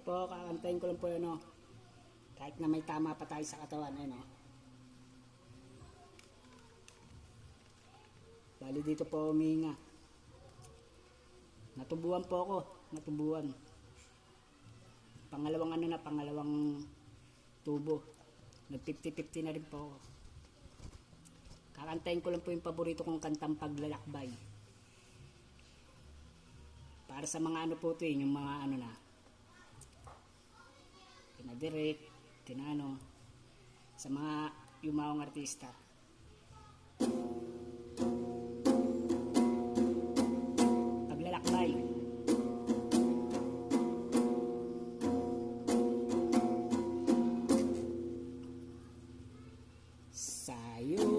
Po, kakantayin ko lang po yun, no? Kahit na may tama pa tayo sa katawan, ayun, no? Bali dito po umihinga. Natubuan po ako, natubuan. Pangalawang ano na, pangalawang tubo. Nag 50-50 na rin po ako. Kakantayin ko lang po yung paborito kong kantang paglalakbay. Para sa mga ano po ito eh, yung mga ano na. Kina Direk, kina ano. Sa mga yumawang artista. Paglalakbay. Sa'yo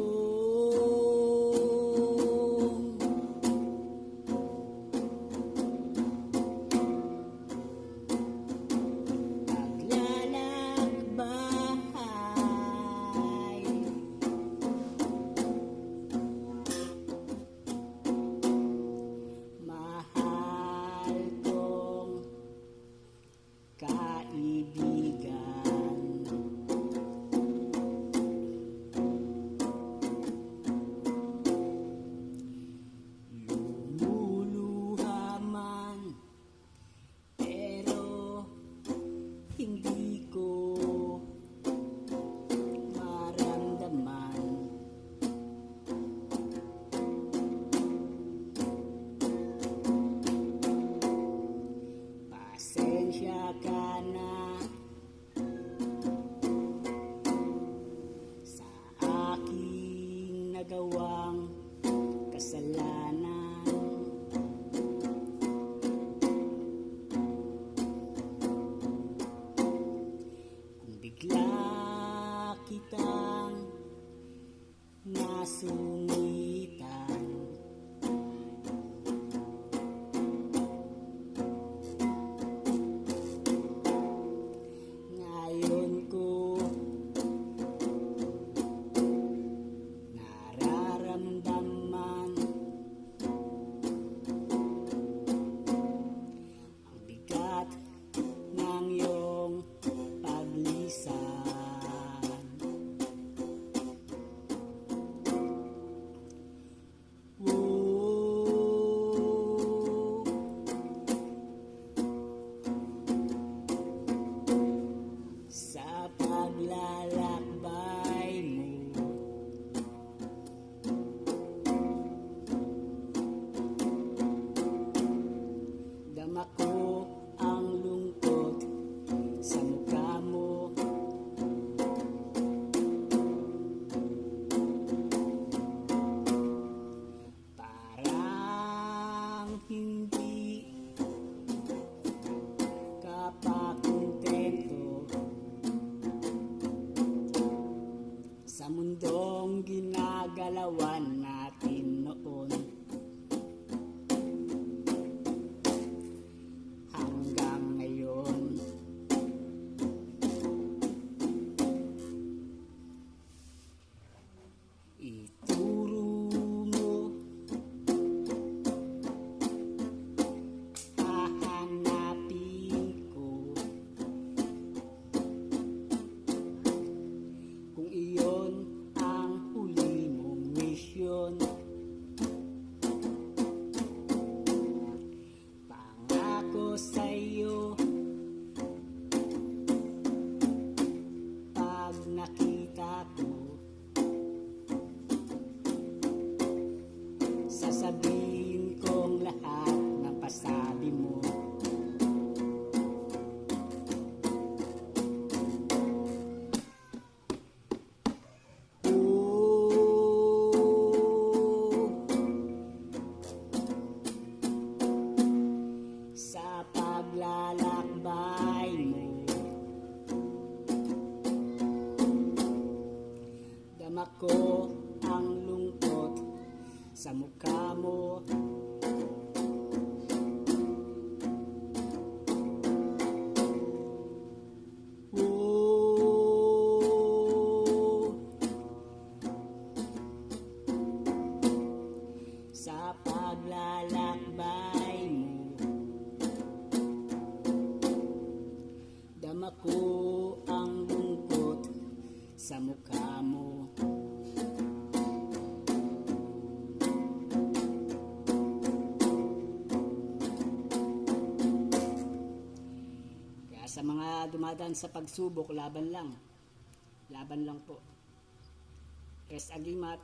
nagawang kasalanan ginagalawan natin ko ang lungkot sa mukha mo. Oh. Sa paglalakbay mo Dama ko ang lungkot sa mukha mo. Sa mga dumadaan sa pagsubok, laban lang. Laban lang po. Rest agimat,